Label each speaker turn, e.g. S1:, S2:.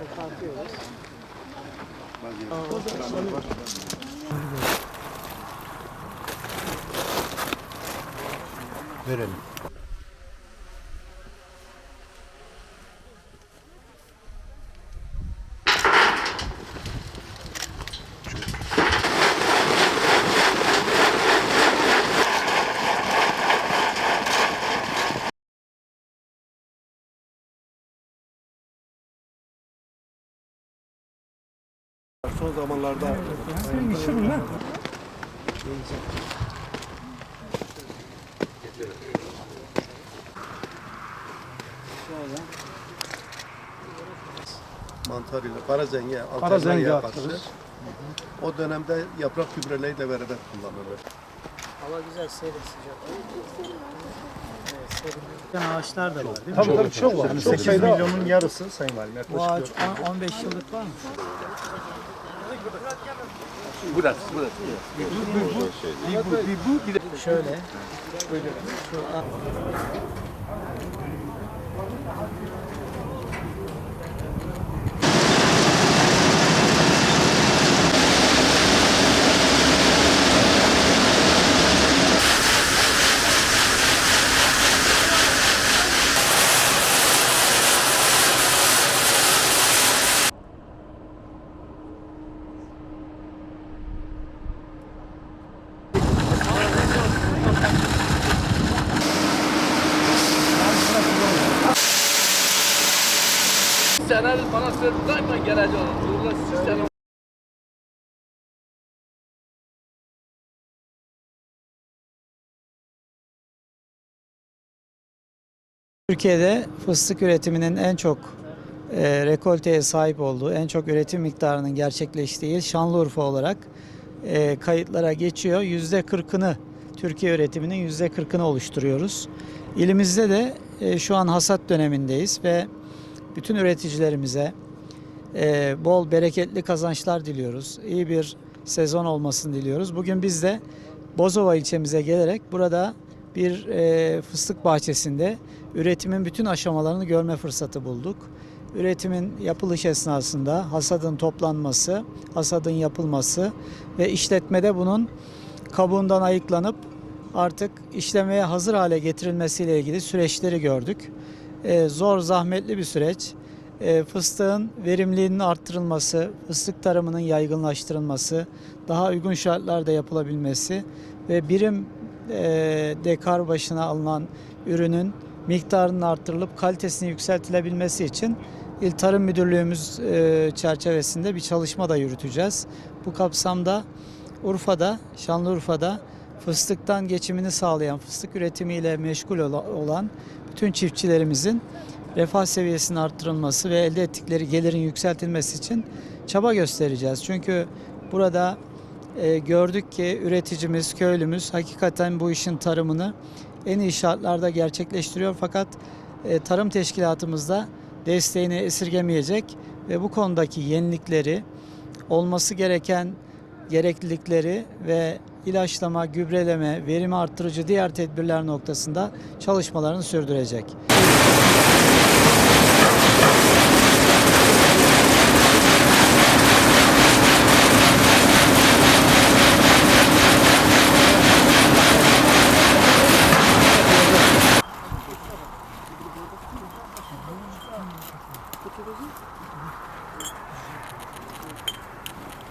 S1: Kopartıyoruz.
S2: Verelim. Son zamanlarda
S1: Şöyle.
S2: mantar ile parazenge,
S3: Parazenge
S2: alternaya karşı
S3: atıyoruz.
S2: o dönemde yaprak gübreleriyle beraber kullanılır.
S1: Hava güzel serin sıcak. Yani ağaçlar da var değil mi?
S3: Tabii tabii çok var.
S4: Yani
S3: çok
S4: 8
S3: sayıda
S4: milyonun yarısı Sayın Valim
S1: Bu ağaç on- 15 yıllık var mı?
S4: Burası, burası. Bir bu, bir bu, bir de
S1: Şöyle. Şu a-
S5: sene bana söylediler ben geleceğim. Zorla siz sene
S1: Türkiye'de fıstık üretiminin en çok e, rekolteye sahip olduğu, en çok üretim miktarının gerçekleştiği Şanlıurfa olarak e, kayıtlara geçiyor. Yüzde 40'ını Türkiye üretiminin yüzde 40'ını oluşturuyoruz. İlimizde de e, şu an hasat dönemindeyiz ve bütün üreticilerimize e, bol bereketli kazançlar diliyoruz. İyi bir sezon olmasını diliyoruz. Bugün biz de Bozova ilçemize gelerek burada bir e, fıstık bahçesinde üretimin bütün aşamalarını görme fırsatı bulduk. Üretimin yapılış esnasında hasadın toplanması, hasadın yapılması ve işletmede bunun kabuğundan ayıklanıp artık işlemeye hazır hale getirilmesiyle ilgili süreçleri gördük. E, zor, zahmetli bir süreç. E, fıstığın verimliliğinin arttırılması, fıstık tarımının yaygınlaştırılması, daha uygun şartlarda yapılabilmesi ve birim e, dekar başına alınan ürünün miktarının artırılıp kalitesinin yükseltilebilmesi için İl Tarım Müdürlüğümüz çerçevesinde bir çalışma da yürüteceğiz. Bu kapsamda Urfa'da, Şanlıurfa'da fıstıktan geçimini sağlayan, fıstık üretimiyle meşgul ola- olan bütün çiftçilerimizin refah seviyesinin arttırılması ve elde ettikleri gelirin yükseltilmesi için çaba göstereceğiz. Çünkü burada e, gördük ki üreticimiz, köylümüz hakikaten bu işin tarımını en iyi şartlarda gerçekleştiriyor. Fakat e, tarım teşkilatımızda desteğini esirgemeyecek ve bu konudaki yenilikleri, olması gereken gereklilikleri ve ilaçlama, gübreleme, verimi arttırıcı diğer tedbirler noktasında çalışmalarını sürdürecek.